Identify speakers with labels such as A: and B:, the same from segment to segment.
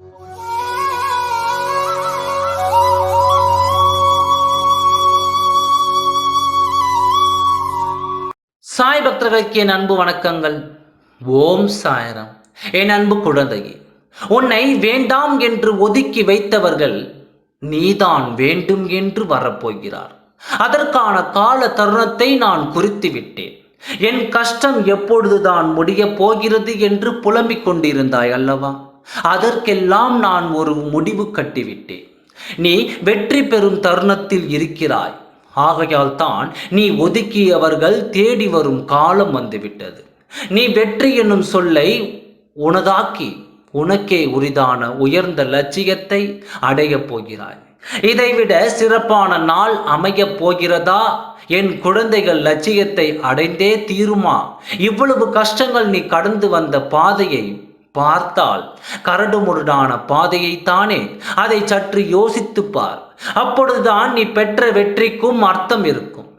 A: சாய் பக்தர்களுக்கு என் அன்பு வணக்கங்கள். ஓம் சாயரம். என் அன்பு குழந்தையே உன்னை வேண்டாம் என்று ஒதுக்கி வைத்தவர்கள் நீதான் வேண்டும் என்று வரப்போகிறார். அதற்கான கால தருணத்தை நான் குறித்து விட்டேன் என் கஷ்டம் எப்பொழுதுதான் முடியப் போகிறது என்று புலம்பிக் கொண்டிருந்தாய் அல்லவா? அதற்கெல்லாம் நான் ஒரு முடிவு கட்டிவிட்டேன். நீ வெற்றி பெறும் தருணத்தில் இருக்கிறாய். ஆகையால் தான் நீ ஒதுக்கியவர்கள் தேடி வரும் காலம் வந்துவிட்டது. நீ வெற்றி என்னும் சொல்லை உனதாக்கி உனக்கே உரிதான உயர்ந்த லட்சியத்தை அடையப் போகிறாய். இதைவிட சிறப்பான நாள் அமையப் போகிறதா? என் குழந்தைகள் லட்சியத்தை அடைந்தே தீருமா? இவ்வளவு கஷ்டங்கள் நீ கடந்து வந்த பாதையை பார்த்தால் கரடுமுரடான பாதையைத்தானே அதை சற்று யோசித்துப் பார். அப்பொழுதுதான் நீ பெற்ற வெற்றிக்கும் அர்த்தம் இருக்கும்.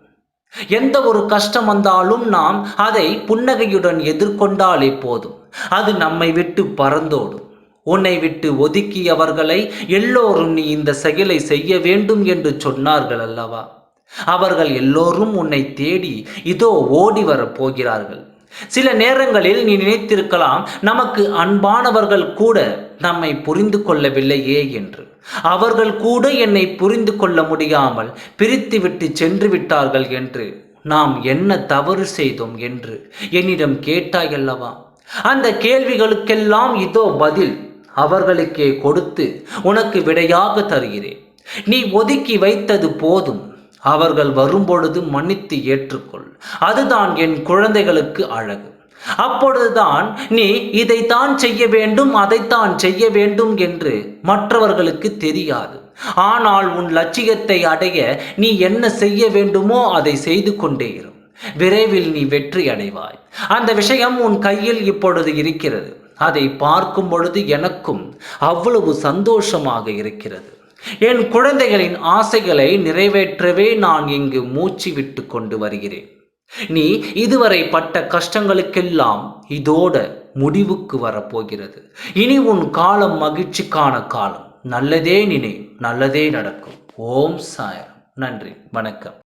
A: எந்த ஒரு கஷ்டம் வந்தாலும் நாம் அதை புன்னகையுடன் எதிர்கொண்டாலே போதும். அது நம்மை விட்டு பறந்தோடும். உன்னை விட்டு ஒதுக்கியவர்களை எல்லோரும் நீ இந்த செயலை செய்ய வேண்டும் என்று சொன்னார்கள் அல்லவா அவர்கள் எல்லோரும் உன்னை தேடி இதோ ஓடி வரப் போகிறார்கள். சில நேரங்களில் நீ நினைத்திருக்கலாம் நமக்கு அன்பானவர்கள் கூட நம்மை புரிந்து கொள்ளவில்லையே என்று. அவர்கள் கூட என்னை புரிந்து கொள்ள முடியாமல் பிரித்துவிட்டு சென்று விட்டார்கள் என்று நாம் என்ன தவறு செய்தோம் என்று என்னிடம் கேட்டாயல்லவா அந்த கேள்விகளுக்கெல்லாம் இதோ பதில் அவர்களுக்கே கொடுத்து உனக்கு விடையாக தருகிறேன். நீ ஒதுக்கி வைத்தது போதும். அவர்கள் வரும்பொழுது மன்னித்து ஏற்றுக்கொள். அதுதான் என் குழந்தைகளுக்கு அழகு. அப்பொழுதுதான் நீ இதைத்தான் செய்ய வேண்டும் அதைத்தான் செய்ய வேண்டும் என்று மற்றவர்களுக்கு தெரியாது. ஆனால் உன் லட்சியத்தை அடைய நீ என்ன செய்ய வேண்டுமோ அதை செய்து கொண்டே இரு. விரைவில் நீ வெற்றி அடைவாய். அந்த விஷயம் உன் கையில் இப்பொழுது இருக்கிறது. அதை பார்க்கும் பொழுது எனக்கும் அவ்வளவு சந்தோஷமாக இருக்கிறது. என் குழந்தைகளின் ஆசைகளை நிறைவேற்றவே நான் இங்கு மூச்சு விட்டு கொண்டு வருகிறேன். நீ இதுவரை பட்ட கஷ்டங்களுக்கெல்லாம் இதோட முடிவுக்கு வரப்போகிறது. இனி உன் காலம் மகிழ்ச்சிக்கான காலம். நல்லதே நினை நல்லதே நடக்கும். ஓம் சாயரம். நன்றி வணக்கம்.